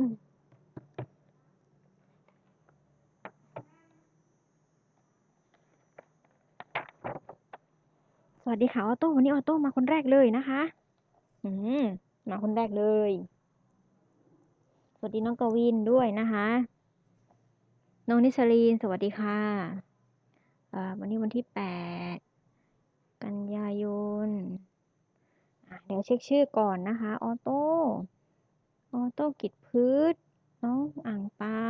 สวัสดีค่ะออโต้วันนี้ออโต้มาคนแรกเลยนะคะ อืมมาคนแรกเลย สวัสดีน้องกวินด้วยนะคะ น้องนิสรีนสวัสดีค่ะอ่าวันนี้วันที่แปดกันยายนอะเดี๋ยวเช็คชื่อก่อนนะคะ ออโต้ ออโต้กิจ พืชน้องอ่างเปา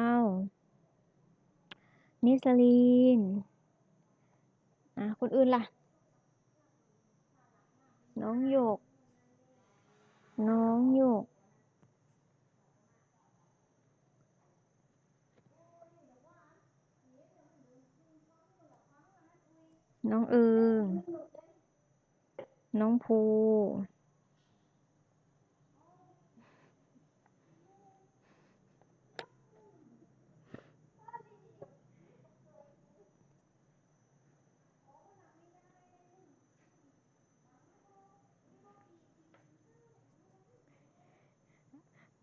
นิสลีนอะคนอื่นล่ะ น้องหยก น้องหยกน้องเอิง น้องภู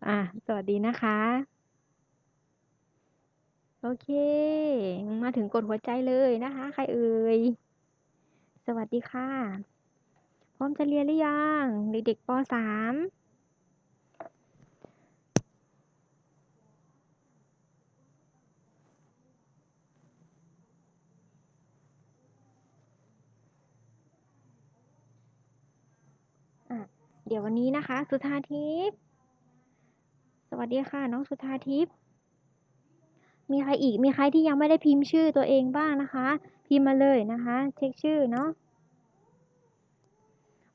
อะ สวัสดีนะคะ โอเค มาถึงกดหัวใจเลยนะคะ ใครเอ่ย สวัสดีค่ะ พร้อมจะเรียนหรือยัง เด็กๆปสามอะเดี๋ยววันนี้นะคะ สุธาทิพย์ สวัสดีค่ะ น้องสุธาทิพย์ มีใครอีก มีใครที่ยังไม่ได้พิมพ์ชื่อตัวเองบ้างนะคะ พิมพ์มาเลยนะคะ เช็คชื่อเนาะ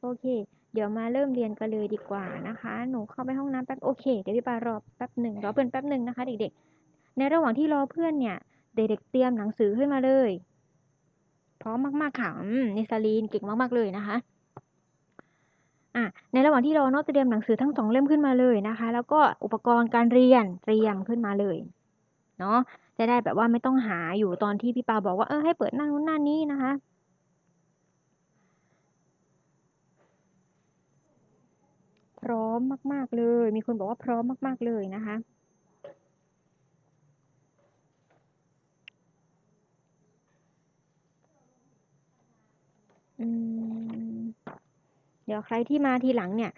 โอเค เดี๋ยวมาเริ่มเรียนกันเลยดีกว่านะคะ หนูเข้าไปห้องน้ำแป๊บ โอเค เดี๋ยวพี่ปารอแป๊บหนึ่งรอเพื่อนแป๊บหนึ่งนะคะ เด็กๆ ในระหว่างที่รอเพื่อนเนี่ย เด็กๆเตรียมหนังสือขึ้นมาเลย พร้อมมากๆค่ะนิสลีนเก่งมากๆเลยนะคะ อะในระหว่างที่เราเนาะเตรียมหนังสือทั้งสองเล่มขึ้นมาเลยนะคะ แล้วก็อุปกรณ์การเรียนเตรียมขึ้นมาเลยเนาะจะได้แบบว่าไม่ต้องหาอยู่ตอนที่พี่ปาบอกว่าเออให้เปิดหน้านู้นหน้านี้นะคะพร้อมมาก ๆ เลย มีคนบอกว่าพร้อมมาก ๆ เลยนะคะ เดี๋ยวใครที่มาทีหลังเนี่ย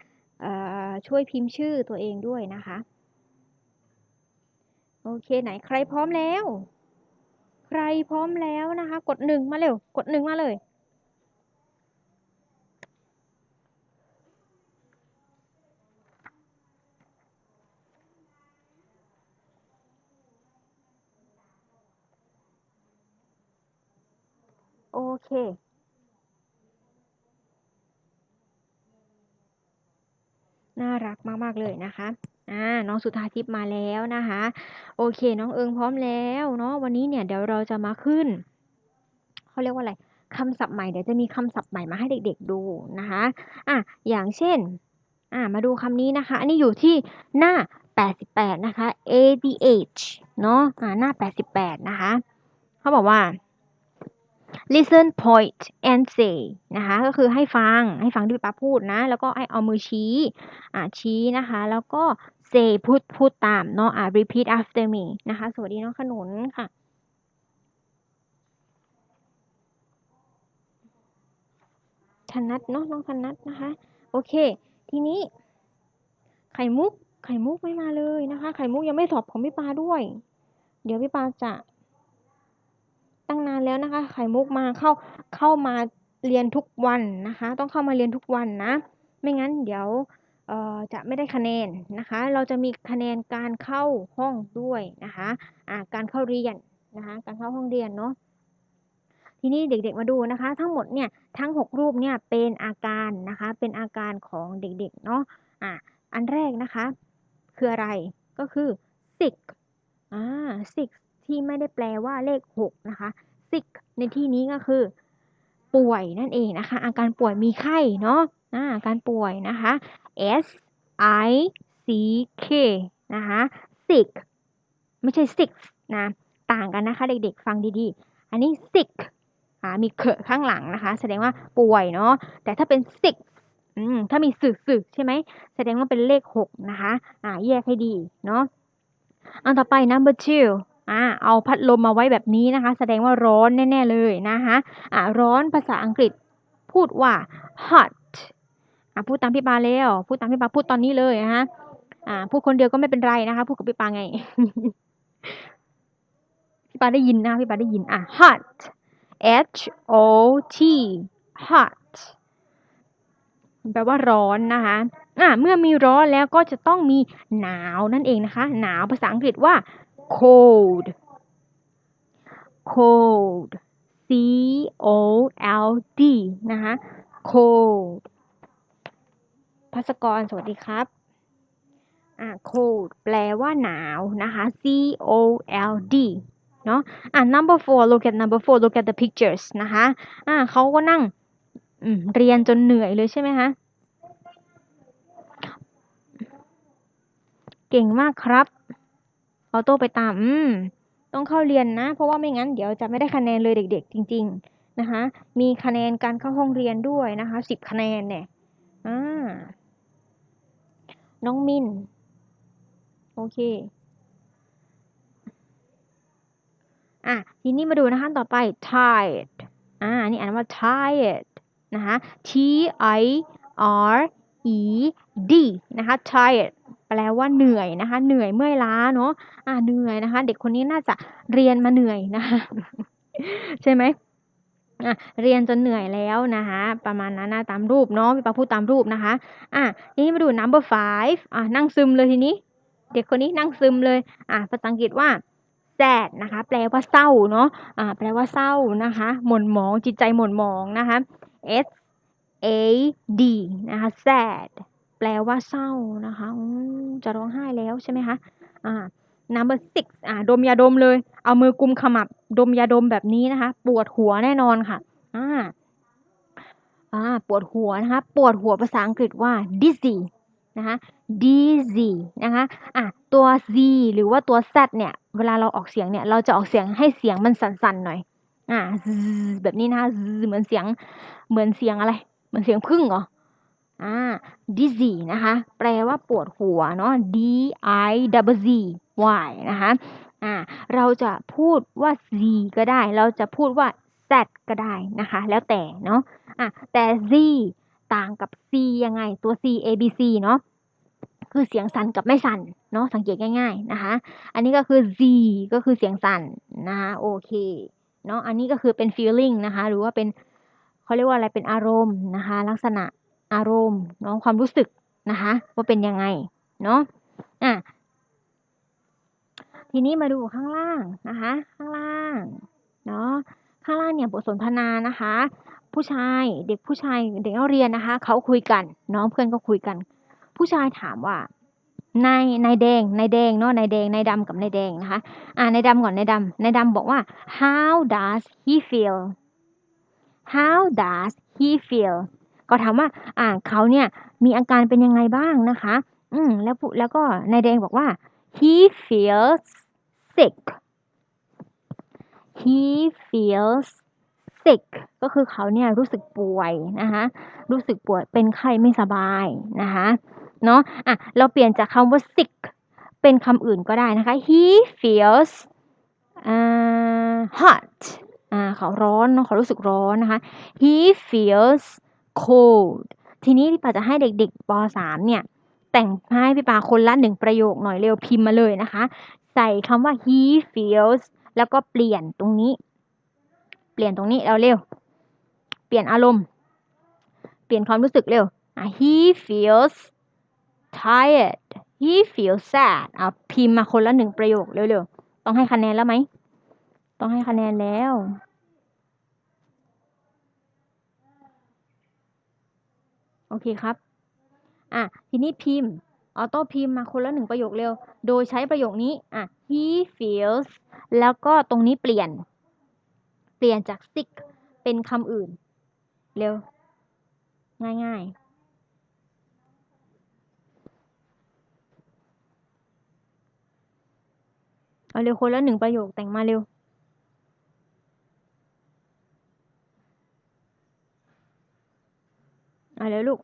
ช่วยพิมพ์ชื่อตัวเองด้วยนะคะ โอเคไหนใครพร้อมแล้ว ใครพร้อมแล้วนะคะ กดหนึ่งมาเร็ว กดหนึ่งมาเลย โอเค น่า รักมาก ๆ เลยนะคะอ่าน้องสุธาทิพย์มาแล้วนะคะ โอเค น้องเอิงพร้อมแล้วเนาะวันนี้เนี่ยเดี๋ยวเราจะมาขึ้นเขาเรียกว่าอะไรคำศัพท์ใหม่เดี๋ยวจะมีคำศัพท์ใหม่มาให้เด็ก ๆ ดูนะคะอะอย่างเช่นอ่ามาดูคำนี้นะคะ อันนี้อยู่ที่หน้า 88 นะคะ ADH เนาะอ่าหน้า 88 นะคะ เขาบอกว่า listen point and say นะคะก็คือให้ฟังให้ฟังที่ป้าพูดนะ แล้วก็ให้เอามือชี้อ่าชี้นะคะ แล้วก็ say พูดพูดตามเนาะอ่า repeat after me นะคะ สวัสดีน้องขนุนค่ะธนัทเนาะน้องธนัทนะคะ โอเค ทีนี้ ไข่มุกไข่มุกไม่มาเลยนะคะ ไข่มุกยังไม่สอบของพี่ปาด้วย เดี๋ยวพี่ปาจะ ตั้งนานแล้วนะคะ ไข่มุกมาเข้าเข้ามาเรียนทุกวันนะคะ ต้องเข้ามาเรียนทุกวันนะ ไม่งั้นเดี๋ยวจะไม่ได้คะแนนนะคะ เราจะมีคะแนนการเข้าห้องด้วยนะคะอ่าการเข้าเรียนนะคะ การเข้าห้องเรียนเนาะ ทีนี้เด็กๆมาดูนะคะ ทั้งหมดเนี่ยทั้ง 6 รูปเนี่ยเป็นอาการนะคะ เป็นอาการของเด็กๆเนาะอ่าอันแรกนะคะ คืออะไรก็คือ sick อ่า sick ที่ไม่ได้แปลว่าเลข 6 นะคะ sick ในที่นี้ก็คือ ป่วยนั่นเองนะคะ อาการป่วยมีไข้เนาะอาการป่วยนะคะ S I C K นะคะ sick ไม่ใช่ sick นะ ต่างกันนะคะเด็กๆฟังดีๆ อันนี้ sick มีเคอะข้างหลังนะคะ แสดงว่าป่วยเนาะแต่ถ้าเป็น sick อืมถ้ามีสึกสึกใช่ไหม แสดงว่าเป็นเลข 6 นะคะ อ่า แยกให้ดี เนาะอันต่อไป number two อ่าเอาพัดลมมาไว้แบบนี้นะคะ แสดงว่าร้อนแน่ ๆ เลยนะคะอ่าร้อนภาษาอังกฤษพูดว่า hot อ่าพูดตามพี่ปาแล้วพูดตามพี่ปาพูดตอนนี้เลยนะคะอ่าพูดคนเดียวก็ไม่เป็นไรนะคะ พูดกับพี่ปาไง พี่ปาได้ยินนะพี่ปาได้ยินอะ hot h o t hot แปลว่าร้อนนะคะอ่าเมื่อมีร้อนแล้วก็จะต้องมีหนาวนั่นเองนะคะ หนาวภาษาอังกฤษว่า cold cold c o l d นะคะ cold พัสกรสวัสดีครับอ่า cold แปลว่าหนาวนะคะ c o l d เนาะอ่า number four look at number four look at the pictures นะคะอ่าเขาก็นั่งเรียนจนเหนื่อยเลยใช่ไหมคะเก่งมากครับ ออโต้ไปตาม อืม ต้องเข้าเรียนนะ เพราะว่าไม่งั้นเดี๋ยวจะไม่ได้คะแนนเลยเด็ก ๆ จริง ๆ นะคะ มีคะแนนการเข้าห้องเรียนด้วยนะคะสิบคะแนนเนี่ยอ่าน้องมิน โอเคอะทีนี้มาดูนะคะต่อไป tired อ่านี่อ่านว่า tired นะคะ T I R E D นะคะ tired แปลว่าเหนื่อยนะคะ เหนื่อยเมื่อยล้าเนาะอ่าเหนื่อยนะคะ เด็กคนนี้น่าจะเรียนมาเหนื่อยนะคะใช่ไหมอะเรียนจนเหนื่อยแล้วนะคะประมาณนั้นนะตามรูปเนาะพี่ปาพูดตามรูปนะคะอะทีนี้มาดู number five อะนั่งซึมเลยทีนี้ เด็กคนนี้นั่งซึมเลยอะภาษาอังกฤษว่า sad นะคะแปลว่าเศร้าเนาะอ่าแปลว่าเศร้านะคะ หม่นหมองจิตใจหม่นหมองนะคะ S A D นะคะ sad แปลว่าเศร้านะคะจะร้องไห้แล้วใช่ไหมคะอ่า number six อ่าดมยาดมเลย เอามือกุมขมับ ดมยาดมแบบนี้นะคะ ปวดหัวแน่นอนค่ะอ่าอ่าปวดหัวนะคะ ปวดหัวภาษาอังกฤษว่า dizzy นะคะ dizzy นะคะอะตัว z หรือว่าตัว z เนี่ย เวลาเราออกเสียงเนี่ย เราจะออกเสียงให้เสียงมันสั่นๆหน่อย อ่าแบบนี้นะคะเหมือนเสียง เหมือนเสียงอะไร มือนเสียงพึ่งเหรออ่า dizzy นะคะ แปลว่าปวดหัวเนาะ d i w z y นะคะอ่าเราจะพูดว่า z ก็ได้ เราจะพูดว่า z ก็ได้นะคะ แล้วแต่เนาะอะแต่ z ต่างกับ c ยังไงตัว c a b c เนาะคือเสียงสั่นกับไม่สั่นเนาะสังเกตง่าย ๆนะคะ อันนี้ก็คือ z ก็คือเสียงสั่นนะคะโอเคเนาะอันนี้ก็คือเป็น feeling นะคะ หรือว่าเป็น เขาเรียกว่าอะไรเป็นอารมณ์นะคะ ลักษณะอารมณ์เนาะความรู้สึกนะคะว่าเป็นยังไงเนาะอะทีนี้มาดูข้างล่างนะคะ ข้างล่างเนาะข้างล่างเนี่ยบทสนทนานะคะ ผู้ชายเด็กผู้ชายเด็กนักเรียนนะคะเขาคุยกันน้องเพื่อนก็คุยกัน ผู้ชายถามว่านายนายแดงนายแดงเนาะนายแดงนายดำกับนายแดงนะคะ อ่านายดำก่อนนายดำนายดำบอกว่า how does he feel how does he feel ก็ถามว่าอ่าเขาเนี่ยมีอาการเป็นยังไงบ้างนะคะ อืมแล้วแล้วก็นายแดงบอกว่า he feels sick he feels sick ก็คือเขาเนี่ยรู้สึกป่วยนะคะรู้สึกป่วยเป็นไข้ไม่สบายนะคะเนาะอะเราเปลี่ยนจากคำว่า sick เป็นคำอื่นก็ได้นะคะ he feels uh, hot อ่าเขาร้อนเขารู้สึกร้อนนะคะ he feels cold ทีนี้พี่ปาจะให้เด็กๆป .3 เนี่ย แต่งให้พี่ปาคนละหนึ่งประโยคหน่อยเร็วพิมพ์มาเลยนะคะ ใส่คำว่า he feels แล้วก็เปลี่ยนตรงนี้ เปลี่ยนตรงนี้เราเร็ว เปลี่ยนอารมณ์ เปลี่ยนความรู้สึกเร็ว he feels tired he feels sad อะพิมพ์มาคนละหนึ่งประโยคเร็วๆ ต้องให้คะแนนแล้วไหม ต้องให้คะแนนแล้ว โอเคครับ อะ ทีนี้พิมพ์ ออโต้พิมพ์มาคนละหนึ่งประโยคเร็ว โดยใช้ประโยคนี้ อะ he feels แล้วก็ตรงนี้เปลี่ยน เปลี่ยนจาก sick เป็นคำอื่น เร็ว ง่ายๆเอาเร็วคนละหนึ่งประโยคแต่งมาเร็ว มาแรลูก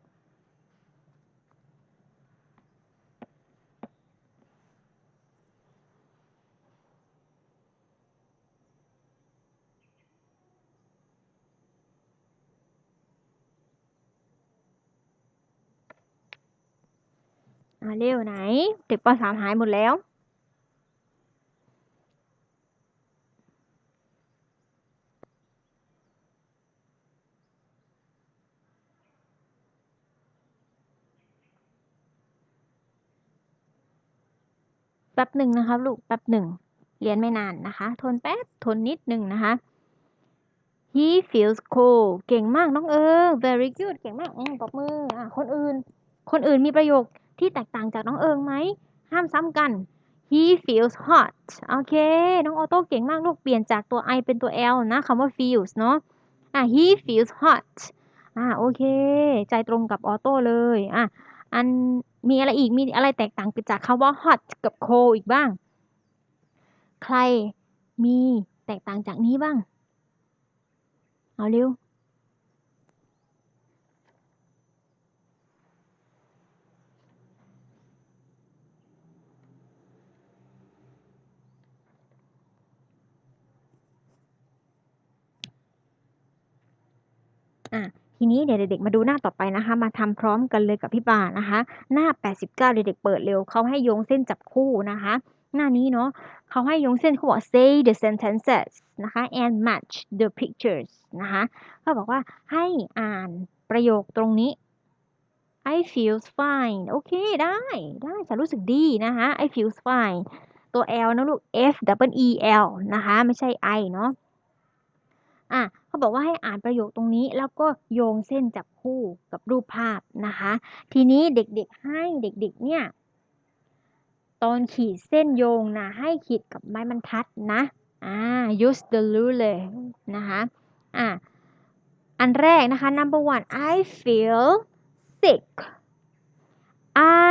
มาเร็วไหน เด็กป .3 หายหมดแล้ว ป๊บหนึ่งนะคะลูกแป๊บหนึ่งเรียนไม่นานนะคะ ทนแป๊บทนนิดหนึ่งนะคะ he feels cold เก่งมากน้องเอิง very good เก่งมากอืมปรบมืออะคนอื่น คนอื่นมีประโยคที่แตกต่างจากน้องเอิงไหม ห้ามซ้ำกัน he feels hot โอเค น้องออโต้เก่งมากลูกเปลี่ยนจากตัว i เป็นตัว l นะคำว่า feels เนาะอะ he feels hot อะโอเค ใจตรงกับออโต้เลยอะอัน มีอะไรอีกมีอะไรแตกต่างจากคำว่า hot กับ cold อีกบ้าง ใครมีแตกต่างจากนี้บ้าง เอาเร็วอะ ทีนี้เดี๋ยวเด็กๆมาดูหน้าต่อไปนะคะ มาทำพร้อมกันเลยกับพี่ปานะคะ หน้า 89 เด็กๆเปิดเร็วเขาให้โยงเส้นจับคู่นะคะ หน้านี้เนาะเขาให้โยงเส้นเขาบอก say the sentences นะคะ and match the pictures นะคะเขาบอกว่าให้อ่านประโยคตรงนี้ I feel fine โอเคได้ ได้ฉันรู้สึกดีนะคะ I feel fine ตัว L นะลูก F double E L นะคะ ไม่ใช่ I เนาะ อะเขาบอกว่าให้อ่านประโยคตรงนี้ แล้วก็โยงเส้นจับคู่กับรูปภาพนะคะ ทีนี้เด็กๆให้เด็กๆเนี่ยตอนขีดเส้นโยงนะให้ขีดกับไม้บรรทัดนะอ่า use the ruler นะคะอ่าอันแรกนะคะ number one I feel sick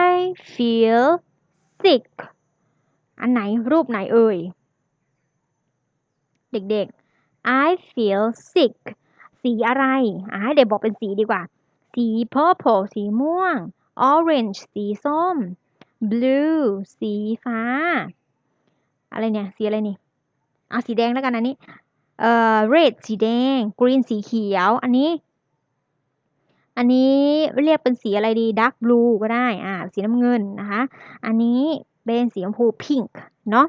I feel sick อันไหนรูปไหนเอ่ย เด็กๆ I feel sick สีอะไรอ่าให้เด็กบอกเป็นสีดีกว่า สี purple สีม่วง orange สีส้ม blue สีฟ้า อะไรเนี่ย สีอะไรนี่เอาสีแดงแล้วกันอันนี้ เอ่อ red สีแดง green สีเขียว อันนี้ อันนี้เรียกเป็นสีอะไรดี dark blue ก็ได้ อ่า สีน้ำเงินนะคะ อันนี้เป็นสีชมพู pink เนาะ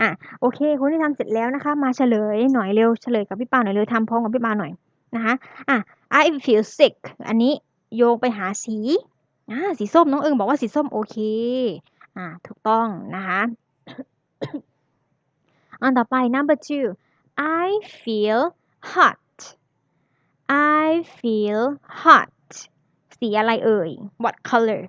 อะโอเค คนที่ทำเสร็จแล้วนะคะ มาเฉลยหน่อยเร็วเฉลยกับพี่ปาหน่อยเร็วทำพร้อมกับพี่ปาหน่อยนะคะอะ I feel sick อันนี้โยงไปหาสีอ่าสีส้มน้องเอิงบอกว่าสีส้มโอเคอ่าถูกต้องนะคะอันต่อไป number two I feel hot I feel hot สีอะไรเอ่ย what color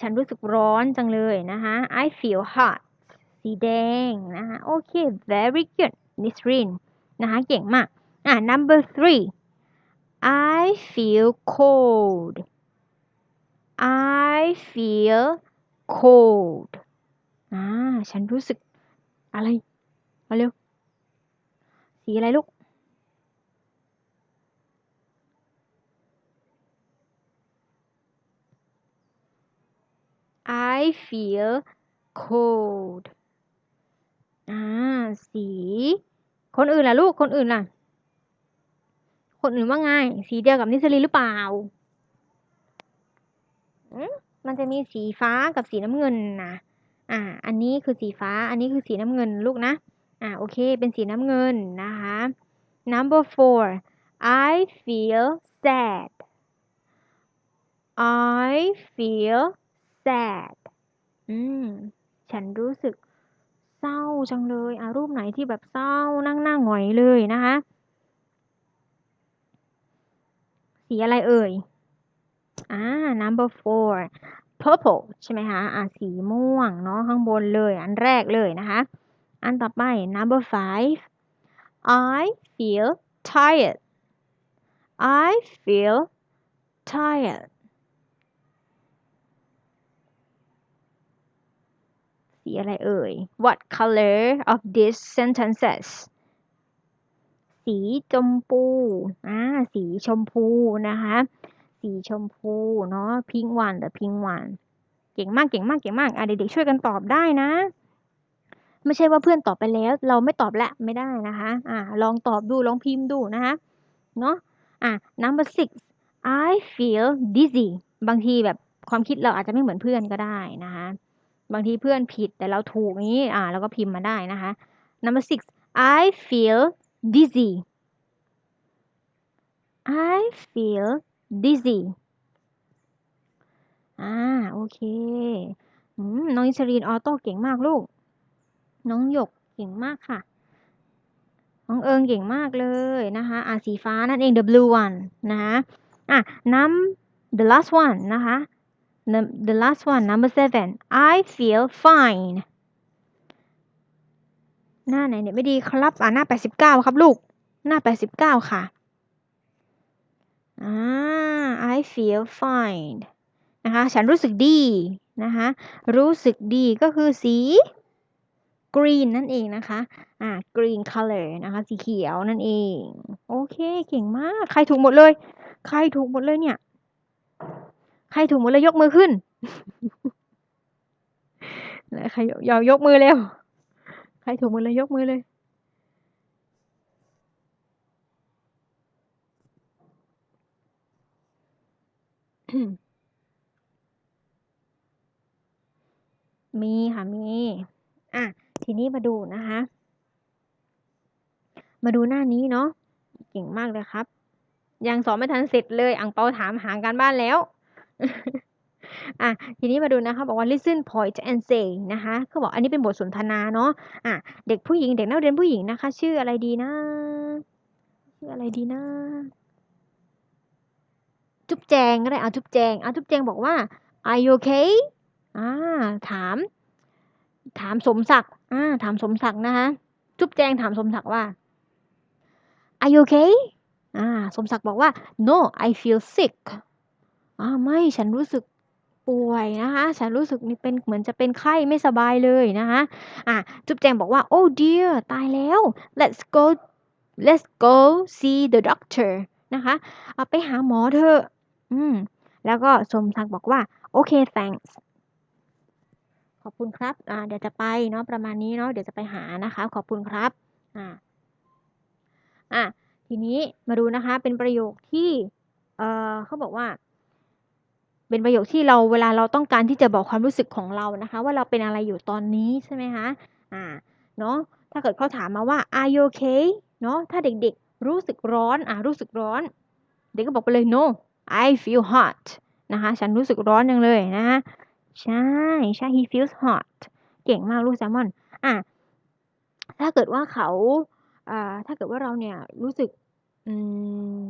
ฉันรู้สึกร้อนจังเลยนะคะ I feel hot สีแดงนะคะโอเค very good Miss Rin นะคะเก่งมากอะ number three I feel cold I feel cold อ่าฉันรู้สึกอะไร มาเร็ว สีอะไรลูก I feel cold อ่าสี คนอื่นล่ะลูก คนอื่นล่ะ คนอื่นว่าไง สีเดียวกับนิสลีหรือเปล่าอืมมันจะมีสีฟ้ากับสีน้ำเงินนะอ่า อันนี้คือสีฟ้า อันนี้คือสีน้ำเงินลูกนะ อ่า โอเค เป็นสีน้ำเงินนะคะ number four I feel sad I feel sad อืม ฉันรู้สึกเศร้าจังเลย อะ รูปไหนที่แบบเศร้านั่งหน้าหงอยเลยนะคะ สีอะไรเอ่ย อ่า number four purple ใช่ไหมคะ อ่าสีม่วงเนาะข้างบนเลย อันแรกเลยนะคะ อันต่อไป number five I feel tired I feel tired สีอะไรเอ่ย What color of these sentences สีชมพู อ่า สีชมพูนะคะ สีชมพูเนาะ pink one the pink one เก่งมาก เก่งมาก เก่งมาก อะเด็กๆช่วยกันตอบได้นะ ไม่ใช่ว่าเพื่อนตอบไปแล้ว เราไม่ตอบละ ไม่ได้นะคะ อ่า ลองตอบดู ลองพิมพ์ดูนะคะ เนาะ อะ number six I feel dizzy บางทีแบบความคิดเราอาจจะไม่เหมือนเพื่อนก็ได้นะคะ บางทีเพื่อนผิดแต่เราถูกนี้อ่าเราก็พิมพ์มาได้นะคะ number six I feel dizzy I feel dizzy อ่าโอเคอน้องอิสรีนออโต้เก่งมากลูก น้องหยกเก่งมากค่ะ น้องเอิงเก่งมากเลยนะคะอ่าสีฟ้านั่นเอง the blue one นะคะอะ num the last one นะคะ the last one number seven I feel fine หน้าไหนเนี่ยไม่ดีครับ อ่าหน้าแปดสิบเก้าครับลูก หน้าแปดสิบเก้าค่ะ อ่า I feel fine นะคะ ฉันรู้สึกดี นะคะ รู้สึกดีก็คือสี green นั่นเองนะคะ อ่า green color นะคะ สีเขียวนั่นเอง โอเค เก่งมาก ใครถูกหมดเลย ใครถูกหมดเลยเนี่ย ใครถูกหมดเลยยกมือขึ้นใครยอยกมือเร็ว ใครถูกหมดเลยยกมือเลย มีค่ะมี อะ ทีนี้มาดูนะคะ มาดูหน้านี้เนาะ เก่งมากเลยครับ ยังสอนไม่ทันเสร็จเลยอังเปาถามหาการบ้านแล้ว อะทีนี้มาดูนะคะ บอกว่า listen point and say นะคะเขาบอกอันนี้เป็นบทสนทนาเนาะอะเด็กผู้หญิงเด็กนักเรียนผู้หญิงนะคะ ชื่ออะไรดีนะ ชื่ออะไรดีนะ จุ๊บแจงก็ได้เอาจุ๊บแจงเอาจุ๊บแจงบอกว่า are you okay อ่าถาม ถามสมศักดิ์อ่าถามสมศักดิ์นะคะ จุ๊บแจงถามสมศักดิ์ว่า are you okay อ่าสมศักดิ์บอกว่า no I feel sick อ่าไม่ฉันรู้สึกป่วยนะคะฉันรู้สึกมีเป็นเหมือนจะเป็นไข้ไม่สบายเลยนะคะอ่าจุ๊บแจงบอกว่า oh dear ตายแล้ว let's go let's go see the doctor นะคะเอาไปหาหมอเถอะอืมแล้วก็สมศักดิ์บอกว่า โอเค thanks ขอบคุณครับอ่าเดี๋ยวจะไปเนาะประมาณนี้เนาะเดี๋ยวจะไปหานะคะ ขอบคุณครับอ่าอะทีนี้มาดูนะคะเป็นประโยคที่เออเขาบอกว่า เป็นประโยคที่เราเวลาเราต้องการที่จะบอกความรู้สึกของเรานะคะ ว่าเราเป็นอะไรอยู่ตอนนี้ใช่ไหมคะอ่าเนาะถ้าเกิดเขาถามมาว่า are you okay เนาะถ้าเด็กๆรู้สึกร้อนอ่ารู้สึกร้อน เด็กก็บอกไปเลย no I feel hot นะคะฉันรู้สึกร้อนจังเลยนะใช่ใช่ he feels hot เก่งมากลูกแซลมอนอะถ้าเกิดว่าเขาอ่าถ้าเกิดว่าเราเนี่ยรู้สึกอืม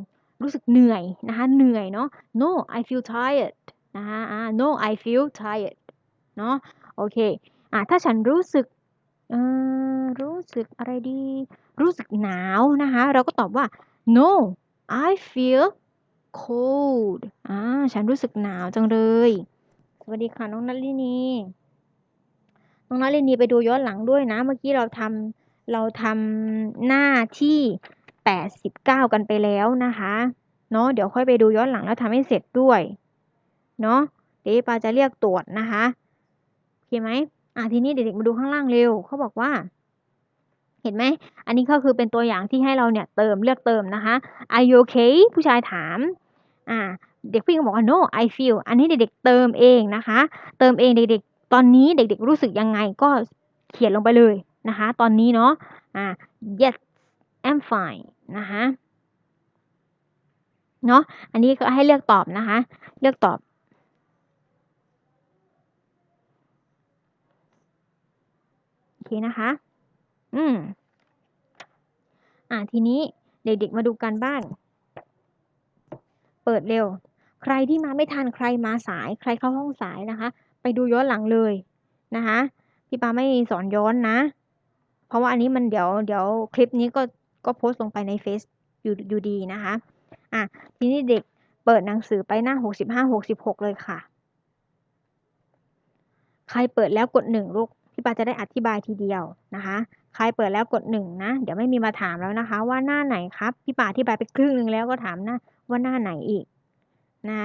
รู้สึกเหนื่อยนะคะเหนื่อยเนาะ no I feel tired นะคะอ่า no I feel tired เนาะโอเคอ่าถ้าฉันรู้สึกเอ่อรู้สึกอะไรดี รู้สึกหนาวนะคะเราก็ตอบว่า no I feel cold อ่าฉันรู้สึกหนาวจังเลย สวัสดีค่ะน้องนัลลินีน้องนัลลินีไปดูย้อนหลังด้วยนะ เมื่อกี้เราทำเราทำหน้าที่ แปดสิบเก้ากันไปแล้วนะคะเนาะเดี๋ยวค่อยไปดูย้อนหลังแล้วทำให้เสร็จด้วยเนาะเดี๋ยวปาจะเรียกตรวจนะคะโอเคไหมอะทีนี้เด็กๆมาดูข้างล่างเร็วเขาบอกว่า เห็นไหมอันนี้ก็คือเป็นตัวอย่างที่ให้เราเนี่ยเติมเลือกเติมนะคะ Are you okay ผู้ชายถามอ่าเด็กผู้หญิงบอกว่า no I feel อันนี้เด็กๆเติมเองนะคะ เติมเองเด็กๆ ตอนนี้เด็กๆ รู้สึกยังไงก็เขียนลงไปเลยนะคะ ตอนนี้เนาะอ่า yes I'm fine นะคะเนาะอันนี้ก็ให้เลือกตอบนะคะ เลือกตอบ โอเคนะคะ อืม อ่าทีนี้เด็กๆมาดูกันบ้าน เปิดเร็ว ใครที่มาไม่ทันใครมาสาย ใครเข้าห้องสายนะคะ ไปดูย้อนหลังเลยนะคะ พี่ปาไม่สอนย้อนนะ เพราะว่าอันนี้มันเดี๋ยวเดี๋ยวคลิปนี้ก็ ก็โพสต์ลงไปในเฟซอยู่อยู่ดีนะคะอะทีนี้เด็กเปิดหนังสือไปหน้าหกสิบห้าหกสิบหกเลยค่ะ ใครเปิดแล้วกดหนึ่งลูก พี่ปาจะได้อธิบายทีเดียวนะคะ ใครเปิดแล้วกดหนึ่งนะ เดี๋ยวไม่มีมาถามแล้วนะคะ ว่าหน้าไหนครับ พี่ปาอธิบายไปครึ่งหนึ่งแล้วก็ถามน้าว่าหน้าไหนอีกนะ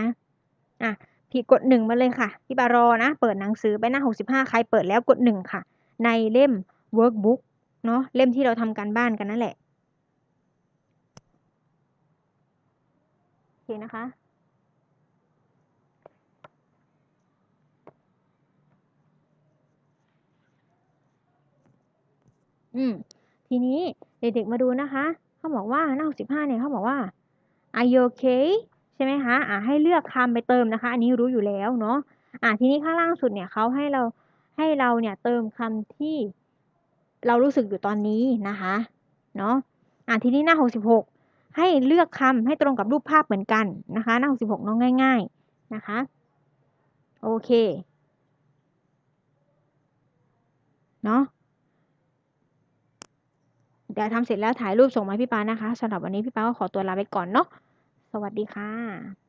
อะพี่กดหนึ่งมาเลยค่ะ พี่ปารอนะ เปิดหนังสือไปหน้าหกสิบห้าใครเปิดแล้วกดหนึ่งค่ะ ในเล่ม workbook เนาะเล่มที่เราทำการบ้านกันนั่นแหละ โอเค นะคะ อืม ทีนี้เด็กๆมาดูนะคะ เขาบอกว่าหน้าหกสิบห้าเนี่ยเขาบอกว่า are you okay ใช่ไหมคะ อ่าให้เลือกคำไปเติมนะคะ อันนี้รู้อยู่แล้วเนาะ อ่าทีนี้ข้างล่างสุดเนี่ยเขาให้เราให้เราเนี่ยเติมคำที่เรารู้สึกอยู่ตอนนี้นะคะ เนาะอ่าทีนี้หน้าหกสิบหก ให้เลือกคำให้ตรงกับรูปภาพเหมือนกันนะคะหน้าหกสิบหกน้องง่าย ๆนะคะ โอเคเนาะเดี๋ยวทำเสร็จแล้วถ่ายรูปส่งมาพี่ปานะคะสำหรับวันนี้พี่ปาก็ขอตัวลาไปก่อนเนาะสวัสดีค่ะ